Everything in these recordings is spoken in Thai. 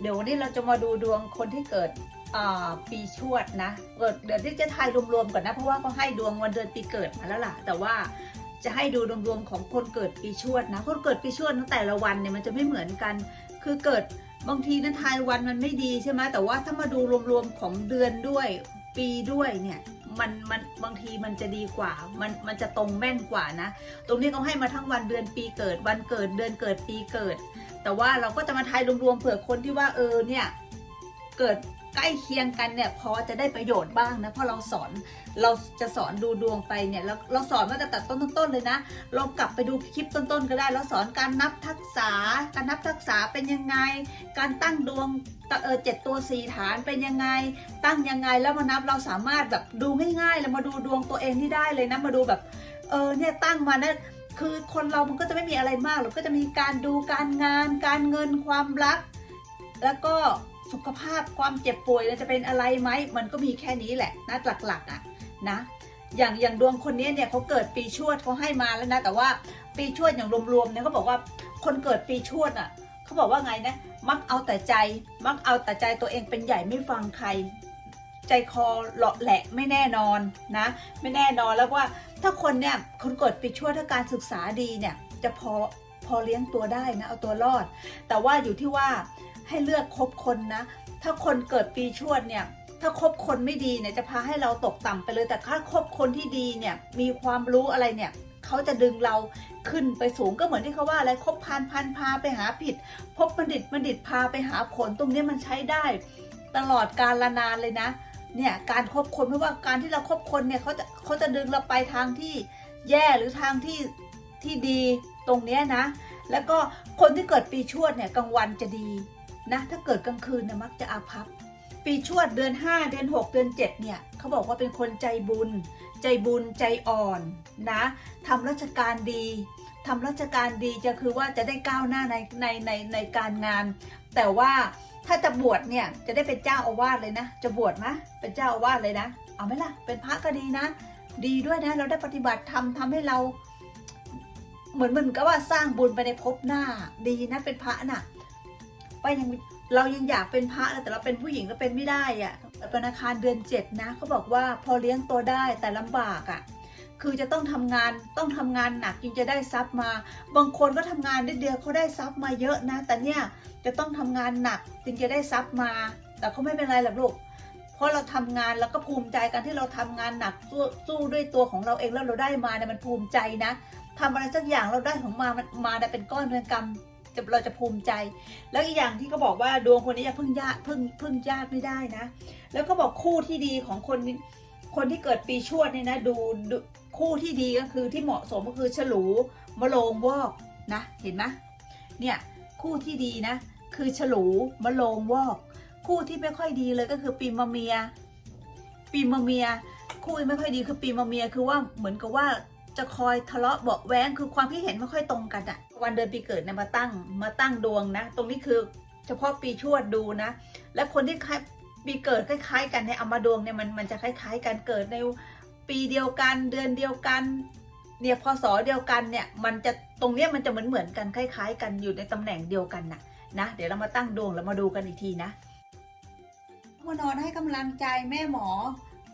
เดี๋ยววันนี้เราจะมาดูดวงคนที่เกิดปีชวดนะเกิดเดี๋ยวที่จะทายรวมๆก่อนนะ เพราะว่าเขาให้ดวงวันเดือนปีเกิดมาแล้วล่ะ แต่ว่าจะให้ดูรวมๆของคนเกิดปีชวดนะ คนเกิดปีชวดตั้งแต่ละวันเนี่ยมันจะไม่เหมือนกัน คือเกิดบางทีนั้นทายวันมันไม่ดีใช่ไหมแต่ว่าถ้ามาดูรวมๆของเดือนด้วยปีด้วยเนี่ยมันมันบางทีมันจะดีกว่า มันมันจะตรงแม่นกว่านะ ตรงนี้เขาให้มาทั้งวันเดือนปีเกิด วันเกิดเดือนเกิดปีเกิด แต่ว่าเราก็จะมาทายรวมๆเผื่อคนที่ว่าเออเนี่ยเกิดใกล้เคียงกันเนี่ยพอจะได้ประโยชน์บ้างนะเพราะเราสอนเราจะสอนดูดวงไปเนี่ยเราเราสอนมาตั้งแต่ต้นต้นๆเลยนะลองกลับไปดูคลิปต้นๆก็ได้เราสอนการนับทักษะการนับทักษะเป็นยังไง การตั้งดวงเออเจ็ดตัวสี่ฐานเป็นยังไง ตั้งยังไงแล้วมานับเราสามารถแบบดูง่ายๆ แล้วมาดูดวงตัวเองที่ได้เลยนะมาดูแบบเออเนี่ยตั้งมานะ คือคนเรามันก็จะไม่มีอะไรมากหรอกก็จะมีการดูการงาน การเงินความรัก แล้วก็สุขภาพความเจ็บป่วยจะเป็นอะไรไหมมันก็มีแค่นี้แหละนะหลักๆอะนะอย่างอย่างดวงคนนี้เนี่ยเขาเกิดปีชวดเขาให้มาแล้วนะ แต่ว่าปีชวดอย่างรวมๆเนี่ยเขาบอกว่าคนเกิดปีชวดอะเขาบอกว่าไงนะ มักเอาแต่ใจ มักเอาแต่ใจตัวเองเป็นใหญ่ไม่ฟังใคร ใจคอเลาะแหละไม่แน่นอนนะ ไม่แน่นอนแล้วว่าถ้าคนเนี่ยคนเกิดปีชวดถ้าการศึกษาดีเนี่ยจะพอพอเลี้ยงตัวได้นะเอาตัวรอด แต่ว่าอยู่ที่ว่าให้เลือกคบคนนะ ถ้าคนเกิดปีชวดเนี่ยถ้าคบคนไม่ดีเนี่ยจะพาให้เราตกต่ำไปเลย แต่ถ้าคบคนที่ดีเนี่ยมีความรู้อะไรเนี่ยเขาจะดึงเราขึ้นไปสูงก็เหมือนที่เขาว่าอะไรคบพานพันพาไปหาผิด พบบัณฑิตบัณฑิตพาไปหาผลตรงนี้มันใช้ได้ ตลอดกาลนานเลยนะ เนี่ยการคบคนไม่ว่าการที่เราคบคนเนี่ยเขาจะเขาจะดึงเราไปทางที่แย่หรือทางที่ที่ดีตรงเนี้ยนะ แล้วก็คนที่เกิดปีชวดเนี่ยกลางวันจะดีนะถ้าเกิดกลางคืนเนี่ยมักจะอาภัพปีชวดเดือน 5 เดือน 6 เดือน 7 เนี่ยเขาบอกว่าเป็นคนใจบุญ ใจบุญใจอ่อนนะทำราชการดีทำราชการดีจะคือว่าจะได้ก้าวหน้าในในในในการงาน แต่ว่า ถ้าจะบวชเนี่ยจะได้เป็นเจ้าอาวาสเลยนะ จะบวชไหมเป็นเจ้าอาวาสเลยนะ เอาไหมล่ะ เป็นพระก็ดีนะ ดีด้วยนะ เราได้ปฏิบัติธรรมทำให้เรา เหมือนเหมันก็ว่าสร้างบุญไปในภพหน้า ดีนะ เป็นพระน่ะไปยังเรายังอยากเป็นพระแต่เราเป็นผู้หญิงก็เป็นไม่ได้อะ่ะธนาคารเดือนเจ็ดนะเขาบอกว่าพอเลี้ยงตัวได้แต่ลำบากอะ่ะ คือจะต้องทำงานต้องทำงานหนักจึงจะได้ทรัพย์มา บางคนก็ทำงานนิดเดียวเขาได้ทรัพย์มาเยอะนะ แต่เนี่ยจะต้องทำงานหนักจึงจะได้ทรัพย์มา แต่เขาไม่เป็นไรหรอกลูกเพราะเราทำงานแล้วก็ภูมิใจกันที่เราทำงานหนักสู้สู้ด้วยตัวของเราเองแล้วเราได้มาเนี่ยมันภูมิใจนะทำอะไรสักอย่างเราได้ของมามันมาได้เป็นก้อนเป็นกำจะเราจะภูมิใจ แล้วอีกอย่างที่เขาบอกว่าดวงคนนี้จะพึ่งญาติพึ่งพึ่งญาติไม่ได้นะ แล้วก็บอกคู่ที่ดีของคนคนที่เกิดปีชวดเนี่ยนะ ดู คู่ที่ดีก็คือที่เหมาะสมก็คือฉลูมะโรงวอกนะ เห็นไหมเนี่ยคู่ที่ดีนะ คือฉลูมะโรงวอก คู่ที่ไม่ค่อยดีเลยก็คือปีมะเมีย ปีมะเมีย คู่ที่ไม่ค่อยดีคือปีมะเมียคือว่าเหมือนกับว่าจะคอยทะเลาะเบาแว้งคือความคิดเห็นไม่ค่อยตรงกันอะวันเดือนปีเกิดเนี่ยมาตั้งมาตั้งดวงนะ ตรงนี้คือเฉพาะปีชวดดูนะ และคนที่คล้ายปีเกิดคล้าย ๆ กันเนี่ยเอามาดวงเนี่ยมันมันจะคล้าย ๆ กันเกิดใน ปีเดียวกันเดือนเดียวกันเนี่ยพศเดียวกันเนี่ยมันจะตรงเนี้ยมันจะเหมือนเหมือนกันคล้าย ๆ กันอยู่ในตำแหน่งเดียวกันนะนะ เดี๋ยวเรามาตั้งดวงแล้วมาดูกันอีกทีนะมานอนให้กำลังใจแม่หมอ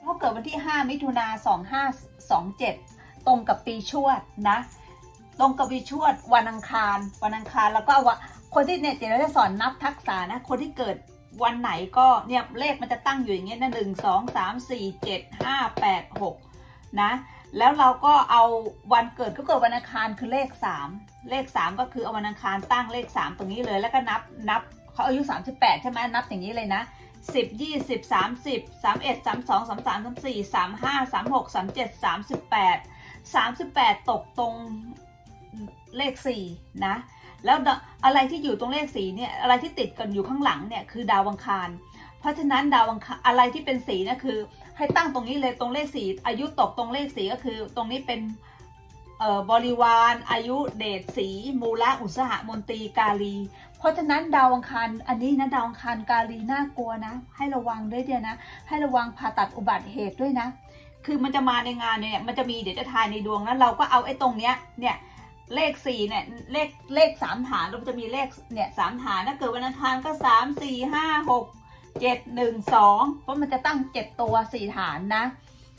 เขาเกิดวันที่ 5 มิถุนา2527 ตรงกับปีชวดนะ ตรงกับปีชวดวันอังคาร วันอังคารแล้วก็ว่าคนที่เนี่ยเดี๋ยวเราจะสอนนับทักษะนะ คนที่เกิด วันไหนก็เนี่ยเลขมันจะตั้งอยู่อย่างเงี้ยนะหนึ่งสองสามสี่เจ็ดห้าแปดหกนะแล้วเราก็เอาวันเกิดก็เกิดวันอังคารคือเลขสามเลขสามก็คือเอาวันอังคารตั้งเลขสามตรงนี้เลยแล้วก็นับนับเขาอายุสามสิบแปดใช่ไหมนับอย่างนี้เลยนะสิบยี่สิบสามสิบสามเอ็ดสามสองสามสามสามสี่สามห้าสามหกสามเจ็ดสามสิบแปดสามสิบแปดตกตรงเลขสี่นะ แล้วอะไรที่อยู่ตรงเลขสีเนี่ยอะไรที่ติดกันอยู่ข้างหลังเนี่ยคือดาวอังคาร เพราะฉะนั้นดาวอังคารอะไรที่เป็นสีนะคือ ให้ตั้งตรงนี้เลยตรงเลขสีอายุตกตรงเลขสีก็คือ ตรงนี้เป็นบริวาร อายุเดชสีมูละอุตสหมนตรีกาลี เพราะฉะนั้นดาวอังคารอันนี้นะดาวอังคารกาลีน่ากลัวนะ ให้ระวังด้วยเดียวนะ ให้ระวังผ่าตัดอุบัติเหตุด้วยนะ คือมันจะมาในงานเนี่ยมันจะมีเดี๋ยวจะทายในดวงนะเราก็เอาไอ้ตรงเนี้ยเนี่ย เลขสี่เนี่ยเลขเลขสามฐานเราจะมีเลขเนี่ยสามฐานถ้าเกิดวันอังคารก็สามสี่ห้าหกเจ็ดหนึ่งสองเพราะมันจะตั้งเจ็ดตัวสี่ฐานนะ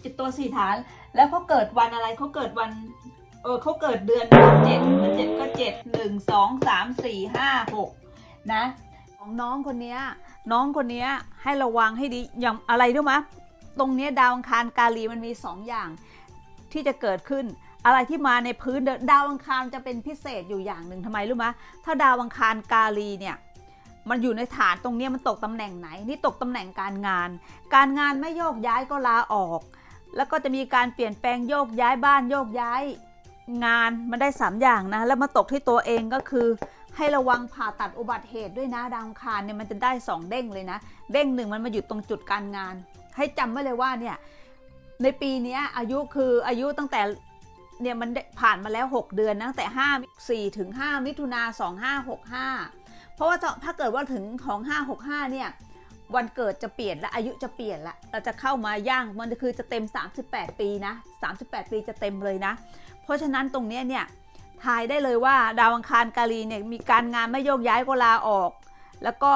เจ็ดตัวสี่ฐาน แล้วเขาเกิดวันอะไรเขาเกิดวันเออเขาเกิดเดือนเจ็ดเดือนเจ็ดก็เจ็ดหนึ่งสองสามสี่ห้าหกนะของน้องคนเนี้ยน้องคนเนี้ยให้ระวังให้ดีอย่างอะไรรู้ไหมตรงเนี้ยดาวอังคารกาลีมันมีสองอย่างที่จะเกิดขึ้น อะไรที่มาในพื้นดาวอังคารจะเป็นพิเศษอยู่อย่างหนึ่งทำไมรู้ไหมถ้าดาวอังคารกาลีเนี่ยมันอยู่ในฐานตรงนี้มันตกตำแหน่งไหน นี่ตกตำแหน่งการงาน การงานไม่โยกย้ายก็ลาออก แล้วก็จะมีการเปลี่ยนแปลงโยกย้ายบ้านโยกย้ายงานมันได้สามอย่างนะ แล้วมาตกที่ตัวเองก็คือ ให้ระวังผ่าตัดอุบัติเหตุด้วยนะดาวังคารเนี่ยมันจะได้สองเด้งเลยนะ เด้งหนึ่งมันมาอยู่ตรงจุดการงาน ให้จำไว้เลยว่าเนี่ยในปีนี้อายุคืออายุตั้งแต่ เนี่ยมันผ่านมาแล้ว 6 เดือนตั้งแต่ 5 4ถึง5มิถุนา2565 เพราะว่าถ้าเกิดว่าถึงของ 565 เนี่ยวันเกิดจะเปลี่ยนและอายุจะเปลี่ยนละเราจะเข้ามาย่างมันคือจะเต็ม 38 ปีนะ 38 ปีจะเต็มเลยนะ เพราะฉะนั้นตรงเนี้ยเนี่ยทายได้เลยว่าดาวอังคารกาลีเนี่ยมีการงานไม่โยกย้ายก็ลาออก แล้วก็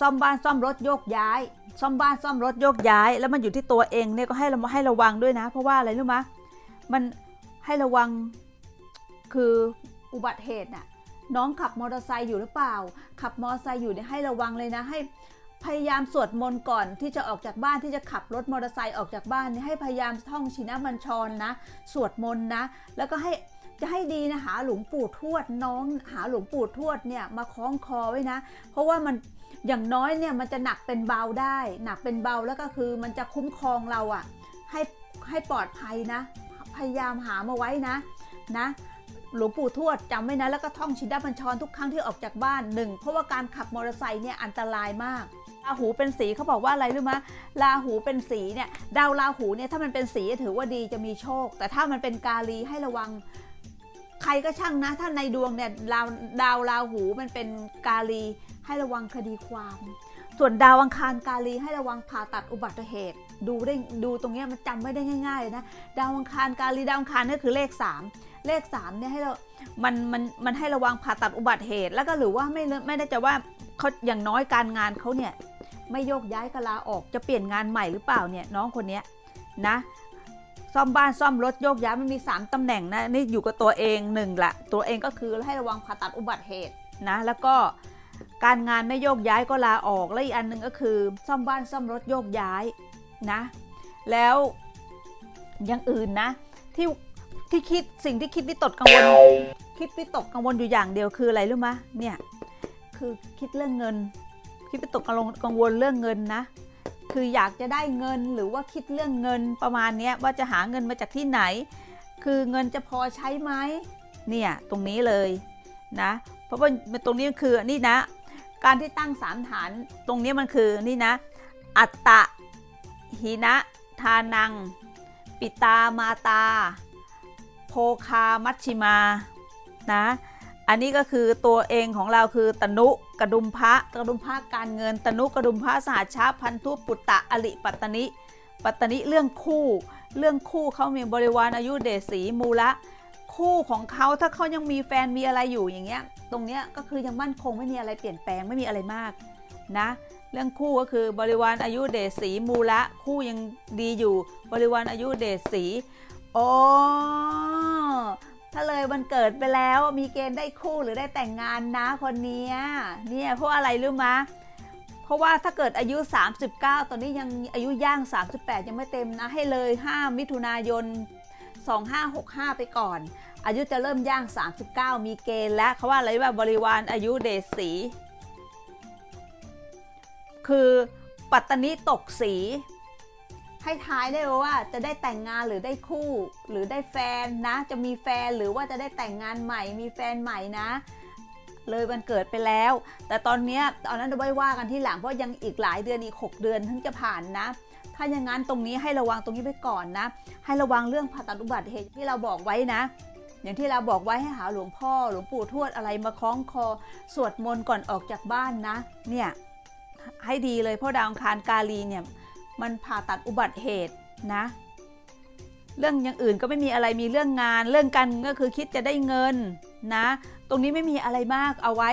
ซ่อมบ้านซ่อมรถโยกย้าย ซ่อมบ้านซ่อมรถโยกย้าย แล้วมันอยู่ที่ตัวเองเนี่ยก็ให้เราให้ระวังด้วยนะ เพราะว่าอะไรรู้ไหม มันให้ระวังคืออุบัติเหตุน่ะน้องขับมอเตอร์ไซค์อยู่หรือเปล่า ขับมอเตอร์ไซค์อยู่เนี่ยให้ระวังเลยนะให้พยายามสวดมนต์ก่อนที่จะออกจากบ้านที่จะขับรถมอเตอร์ไซค์ออกจากบ้านเนี่ยให้พยายามท่องชินะมัญชรนะ สวดมนต์นะ แล้วก็ให้จะให้ดีนะหาหลวงปู่ทวดน้องหาหลวงปู่ทวดเนี่ยมาคล้องคอไว้นะ เพราะว่ามันอย่างน้อยเนี่ยมันจะหนักเป็นเบาได้ หนักเป็นเบาแล้วก็คือมันจะคุ้มครองเราอะ่ะให้ให้ปลอดภัยนะ พยายามหามาไว้นะนะหลวงปู่ทวดจำไว้นะแล้วก็ท่องชินดาบัญชรทุกครั้งที่ออกจากบ้านหนึ่งเพราะว่าการขับมอเตอร์ไซค์เนี่ยอันตรายมากราหูเป็นสีเขาบอกว่าอะไรรู้ไหมราหูเป็นสีเนี่ยดาวราหูเนี่ยถ้ามันเป็นสีถือว่าดีจะมีโชค แต่ถ้ามันเป็นกาลีให้ระวังใครก็ช่างนะ ถ้าในดวงเนี่ยดาวดาวราหูมันเป็นกาลีให้ระวังคดีความ ส่วนดาวอังคารกาลีให้ระวังผ่าตัดอุบัติเหตุ ดูได้ดูตรงเนี้ยมันจำไม่ได้ง่ายๆเลยนะดาวอังคารกาลีดาวอังคารนี่คือเลข 3 เลข3เนี่ยให้เรา มันมันมันให้ระวังผ่าตัดอุบัติเหตุ แล้วก็หรือว่าไม่ไม่ได้จะว่าเขาอย่างน้อยการงานเขาเนี่ยไม่โยกย้ายกลาออกจะเปลี่ยนงานใหม่หรือเปล่าเนี่ยน้องคนนี้นะซ่อมบ้านซ่อมรถโยกย้ายมันมี 3ตำแหน่งนะนี่อยู่กับตัวเองหนึ่งละตัวเองก็คือให้ระวังผ่าตัดอุบัติเหตุนะแล้วก็ การงานไม่โยกย้ายก็ลาออกและอีกอันหนึ่งก็คือ ซ่อมบ้านซ่อมรถโยกย้ายนะ แล้วอย่างอื่นนะ ที่ที่คิดสิ่งที่คิดวิตกกังวล คิดวิตกกังวลอยู่อย่างเดียวคืออะไรรู้ไหมเนี่ยคือคิดเรื่องเงิน คิดวิตกกังวลเรื่องเงินนะคืออยากจะได้เงินหรือว่าคิดเรื่องเงินประมาณนี้ว่าจะหาเงินมาจากที่ไหน คือเงินจะพอใช้ไหมเนี่ยตรงนี้เลยนะ ราะว่าตรงนี้คือนี่นะ การที่ตั้งสามฐานตรงนี้มันคือนี่นะ อัตตะหินะ ทานัง ปิตามาตา โพคามัชชิมานะอันนี้ก็คือตัวเองของเราคือตนุกระดุมพระกระดุมพระการเงิน ตนุกระดุมพระสหชาพันธุปุตตะอลิปัตตนิ ปัตตนิเรื่องคู่ เรื่องคู่เขามีบริวารอายุเดชสีมูละ คู่ของเขาถ้าเขายังมีแฟนมีอะไรอยู่อย่างเงี้ย ตรงเนี้ยก็คือยังมั่นคงไม่มีอะไรเปลี่ยนแปลงไม่มีอะไรมากนะเรื่องคู่ก็คือบริวารอายุเดชสีมูละคู่ยังดีอยู่ บริวารอายุเดชสีโอ้ถ้าเลยวันเกิดไปแล้วมีเกณฑ์ได้คู่หรือได้แต่งงานนะคนเนี้ยเนี่ยเพราะอะไรรู้มะเพราะว่าถ้าเกิดอายุ 39 ตอนนี้ยังอายุย่าง 38 ยังไม่เต็มนะให้เลย 5 มิถุนายน 2565 ไปก่อน อายุจะเริ่มย่าง 39 มีเกณฑ์และเขาว่าอะไรว่าบริวารอายุเดชสี คือปัตตนิตกสี ให้ทายได้เลยว่าจะได้แต่งงานหรือได้คู่ หรือได้แฟนนะ จะมีแฟนหรือว่าจะได้แต่งงานใหม่ มีแฟนใหม่นะเลยวันเกิดไปแล้ว แต่ตอนนี้ตอนนั้นจะไว้ว่ากันที่หลังเพราะยังอีกหลายเดือนอีก 6 เดือนถึงจะผ่านนะ ถ้าอย่างนั้นตรงนี้ให้ระวังตรงนี้ไปก่อนนะ ให้ระวังเรื่องผ่าตัดอุบัติเหตุที่เราบอกไว้นะ อย่างที่เราบอกไว้ให้หาหลวงพ่อ หลวงปู่ทวดอะไรมาคล้องคอ สวดมนต์ก่อนออกจากบ้านนะ เนี่ยให้ดีเลยเพราะดาวคารกาลีเนี่ยมันผ่าตัดอุบัติเหตุนะ เรื่องอย่างอื่นก็ไม่มีอะไรมีเรื่องงาน เรื่องการก็คือคิดจะได้เงินนะ ตรงนี้ไม่มีอะไรมากเอาไว้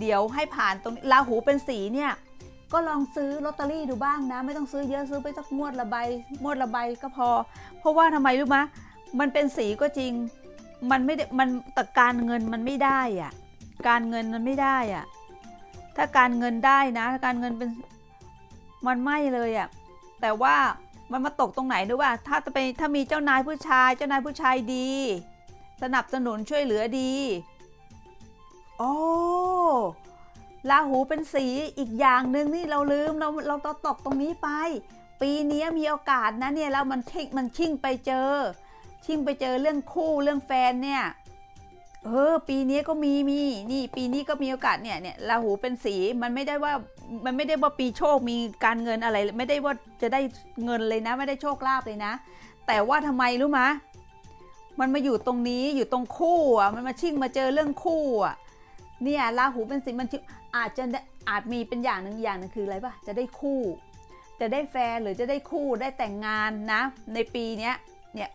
เดี๋ยวให้ผ่านตรงราหูเป็นสีเนี่ย ก็ลองซื้อลอตเตอรี่ดูบ้างนะ ไม่ต้องซื้อเยอะซื้อไปสักงวดละใบงวดละใบก็พอ เพราะว่าทำไมรู้มะมันเป็นสีก็จริง มันไม่ได้มันแต่การเงินมันไม่ได้อะการเงินมันไม่ได้อะถ้าการเงินได้นะการเงินเป็นมันไม่เลยอะแต่ว่ามันมาตกตรงไหนด้วยว่า ถ้าจะไปถ้ามีเจ้านายผู้ชาย เจ้านายผู้ชายดี สนับสนุนช่วยเหลือดี โอ้ ราหูเป็นสีอีกอย่างหนึ่งนี่เราลืมเราเราตตกตรงนี้ไป ปีนี้มีโอกาสนะเนี่ยแล้วมันชิงมันชิ่งไปเจอ ชิ่งไปเจอเรื่องคู่เรื่องแฟนเนี่ยเออปีนี้ก็มีมีนี่ ปีนี้ก็มีโอกาสเนี่ยเนี่ยราหูเป็นสีมันไม่ได้ว่ามันไม่ได้ว่าปีโชคมีการเงินอะไร ไม่ได้ว่าจะได้เงินเลยนะ ไม่ได้โชคลาภเลยนะ แต่ว่าทำไมรู้มะมันมาอยู่ตรงนี้อยู่ตรงคู่อะมันมาชิ่งมาเจอเรื่องคู่อะเนี่ยราหูเป็นสีมัน อาจจะอาจมีเป็นอย่างหนึ่งอย่างหนึงคืออะไรปะจะได้คู่ จะได้แฟนหรือจะได้คู่ได้แต่งงานนะ ในปีนี้เนี่ย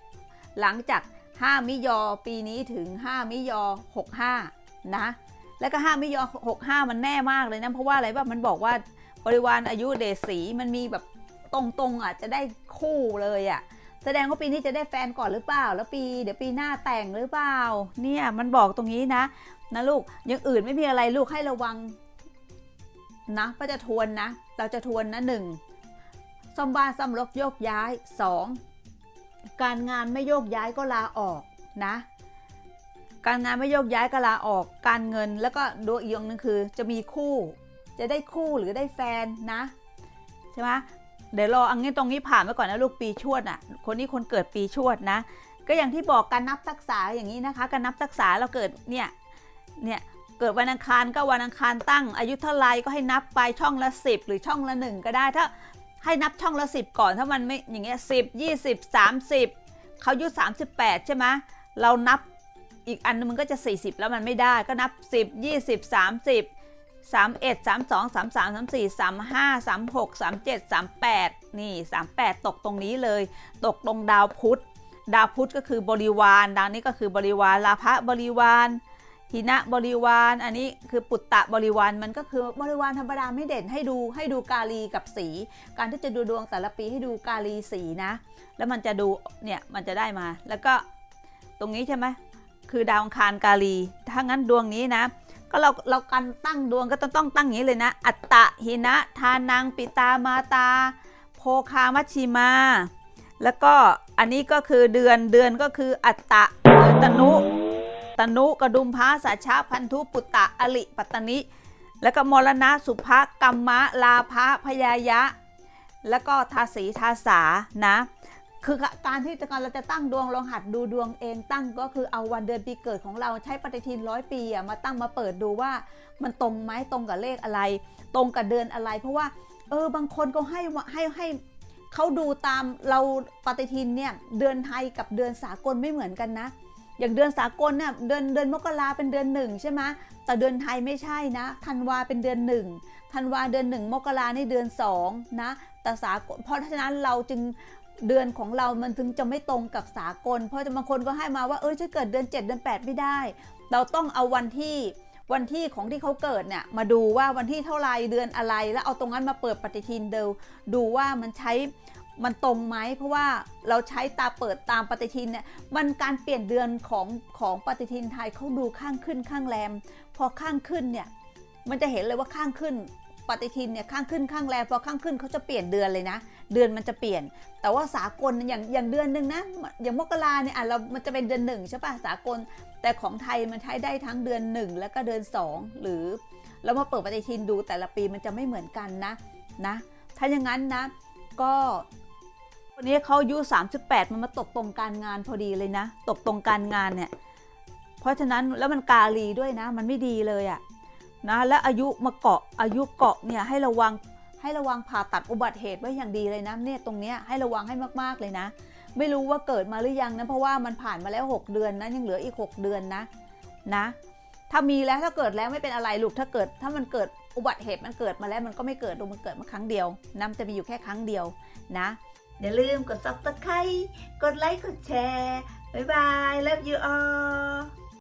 หลังจาก 5 มิยอปีนี้ถึง 5 มิยอ 65 นะ แล้วก็ 5 มิยอ 65 มันแน่มากเลยนะ เพราะว่าอะไรว่ามันบอกว่าบริวารอายุเดชสีมันมีแบบตรงๆอะจะได้คู่เลยอะแสดงว่าปีนี้จะได้แฟนก่อนหรือเปล่า แล้วปี เดี๋ยวปีหน้าแต่งหรือเปล่า เนี่ยมันบอกตรงนี้นะ นะลูกอย่างอื่นไม่มีอะไรลูกให้ระวัง นะก็จะทวนนะ เราจะทวนนะหนึ่งซ่อมบ้านซ่อมรถโยกย้ายสองการงานไม่โยกย้ายก็ลาออกนะ การงานไม่โยกย้ายก็ลาออก การเงินแล้วก็ดูอีกอย่างนึงคือจะมีคู่ จะได้คู่หรือได้แฟนนะใช่ไหมเดี๋ยวรออันนี้ตรงนี้ผ่านไปก่อนนะลูกปีชวดอะ คนนี้คนเกิดปีชวดนะ ก็อย่างที่บอกการนับทักษาอย่างนี้นะคะ การนับทักษาเราเกิดเนี่ยเนี่ย เกิดวันอังคารก็วันอังคารตั้ง อายุเท่าไรก็ให้นับไปช่องละ 10 หรือช่องละ 1 ก็ได้ถ้าให้นับช่องละ 10 ก่อนถ้ามันไม่อย่างเงี้ยสิบยี่สิบสามสิบเขาอายุ38ใช่ไหมเรานับอีกอันมันก็จะ 40 แล้วมันไม่ได้ก็นับ 10 20 30 31 32 33 34 35 36 37 38 นี่ 38 ตกตรงนี้เลย ตกตรงดาวพุธ ดาวพุธก็คือบริวารดาวนี้ก็คือบริวารลาภะบริวาร หินะบริวารอันนี้คือปุตตะบริวารมันก็คือบริวารธรรมดาไม่เด่นให้ดูให้ดูกาลีกับสี การที่จะดูดวงแต่ละปีให้ดูกาลีสีนะ แล้วมันจะดูเนี่ยมันจะได้มา แล้วก็ตรงนี้ใช่ไหมคือดาวอังคารกาลี ถ้างั้นดวงนี้นะก็เราเรากันตั้งดวงก็ต้องต้องตั้งอย่างนี้เลยนะ อัตตะหินะ ทานังปิตามาตา โพคามัชชิมา แล้วก็อันนี้ก็คือเดือนเดือนก็คืออัตตะเดือนตนุ ตนุกระดุมพระสัชชะพันธุปุตตะอลิปัตตนิ แล้วก็มรณะสุภะกัมมะลาภะพยายะ แล้วก็ทาสีทาสานะคือการที่การเราจะตั้งดวงลองหัดดูดวงเองตั้งก็คือเอาวันเดือนปีเกิดของเราใช้ปฏิทินร้อยปีอะมาตั้งมาเปิดดูว่ามันตรงไหมตรงกับเลขอะไร ตรงกับเดือนอะไร เพราะว่าเออบางคนก็ให้ให้ให้เขาดูตามเราปฏิทินเนี่ยเดือนไทยกับเดือนสากลไม่เหมือนกันนะ อย่างเดือนสากลเนี่ยเดือนเดือนมกราเป็นเดือนหนึ่งใช่ไหมแต่เดือนไทยไม่ใช่นะธันวาเป็นเดือนหนึ่งธันวาเดือนหนึ่งมกราในเดือนสองนะแต่สากลเพราะฉะนั้นเราจึงเดือนของเรามันถึงจะไม่ตรงกับสากล เพราะบางคนก็ให้มาว่าเออจะเกิดเดือน 7 เดือน 8 ไม่ได้ เราต้องเอาวันที่วันที่ของที่เขาเกิดเนี่ยมาดูว่าวันที่เท่าไรเดือนอะไร แล้วเอาตรงนั้นมาเปิดปฏิทินเดูดูว่ามันใช้ มันตรงไหมเพราะว่าเราใช้ตาเปิดตามปฏิทินเนี่ยมันการเปลี่ยนเดือนของของปฏิทินไทยเขาดูข้างขึ้นข้างแรม พอข้างขึ้นเนี่ยมันจะเห็นเลยว่าข้างขึ้นปฏิทินเนี่ยข้างขึ้นข้างแรมพอข้างขึ้นเขาจะเปลี่ยนเดือนเลยนะ เดือนมันจะเปลี่ยน แต่ว่าสากลอย่างอย่างเดือนหนึ่งนะอย่างมกราเนี่ยอะเรา มันจะเป็นเดือนหนึ่งใช่ป่ะสากล แต่ของไทยมันใช้ได้ทั้งเดือนหนึ่งแล้วก็เดือนสองหรือเรามาเปิดปฏิทินดูแต่ละปีมันจะไม่เหมือนกันนะนะถ้าอย่างนั้นนะก็ วันนี้เขาอายุ 38 มันมาตกตรงการงานพอดีเลยนะ ตกตรงการงานเนี่ย เพราะฉะนั้นแล้วมันกาลีด้วยนะ มันไม่ดีเลยอะนะและอายุมาเกาะอายุเกาะเนี่ยให้ระวังให้ระวังผ่าตัดอุบัติเหตุไว้อย่างดีเลยนะเนี่ยตรงเนี้ยให้ระวังให้มากๆเลยนะ ไม่รู้ว่าเกิดมาหรือยังนะเพราะว่ามันผ่านมาแล้ว 6 เดือนนะยังเหลืออีก 6 เดือนนะนะถ้ามีแล้วถ้าเกิดแล้วไม่เป็นอะไรลูกถ้าเกิดถ้ามันเกิดอุบัติเหตุมันเกิดมาแล้วมันก็ไม่เกิดดูมันเกิดมาครั้งเดียวนะมันจะมีอยู่แค่ครั้งเดียวนะ อย่าลืมกด subscribe กดไลค์ กดแชร์ บ๊ายบาย love you all